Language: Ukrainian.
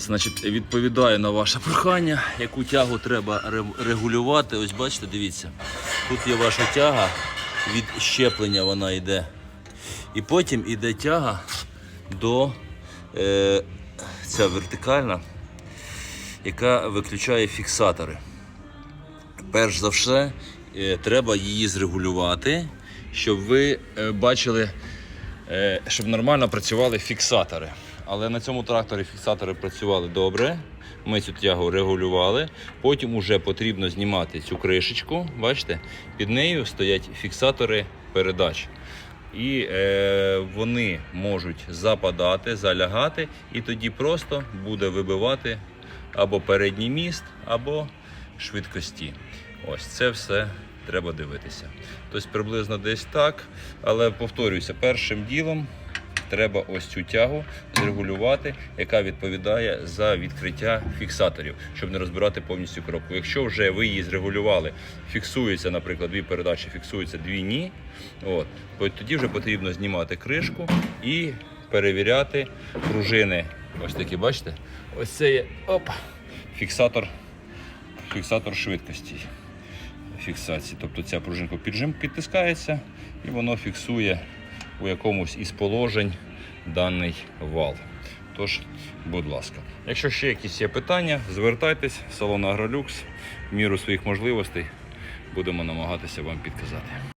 Значить, відповідаю на ваше прохання, яку тягу треба регулювати. Ось бачите, дивіться. Тут є ваша тяга, від щеплення вона йде. І потім йде тяга до е, ця вертикальна, яка виключає фіксатори. Перш за все, е, треба її зрегулювати, щоб ви е, бачили, е, щоб нормально працювали фіксатори. Але на цьому тракторі фіксатори працювали добре. Ми цю тягу регулювали. Потім вже потрібно знімати цю кришечку. Бачите, під нею стоять фіксатори передач. І е, вони можуть западати, залягати, і тоді просто буде вибивати або передній міст, або швидкості. Ось це все треба дивитися. Тобто приблизно десь так. Але повторююся, першим ділом треба ось цю тягу зрегулювати, яка відповідає за відкриття фіксаторів, щоб не розбирати повністю коробку. Якщо вже ви її зрегулювали, фіксується, наприклад, дві передачі, фіксується дві ні. От, то тоді вже потрібно знімати кришку і перевіряти пружини. Ось такі, бачите? Ось це є опа, фіксатор фіксатор швидкості фіксації. Тобто ця пружинка піджим підтискається і воно фіксує у якомусь із положень даний вал. Тож, будь ласка, якщо ще якісь є питання, звертайтесь в салон Агролюкс в міру своїх можливостей. Будемо намагатися вам підказати.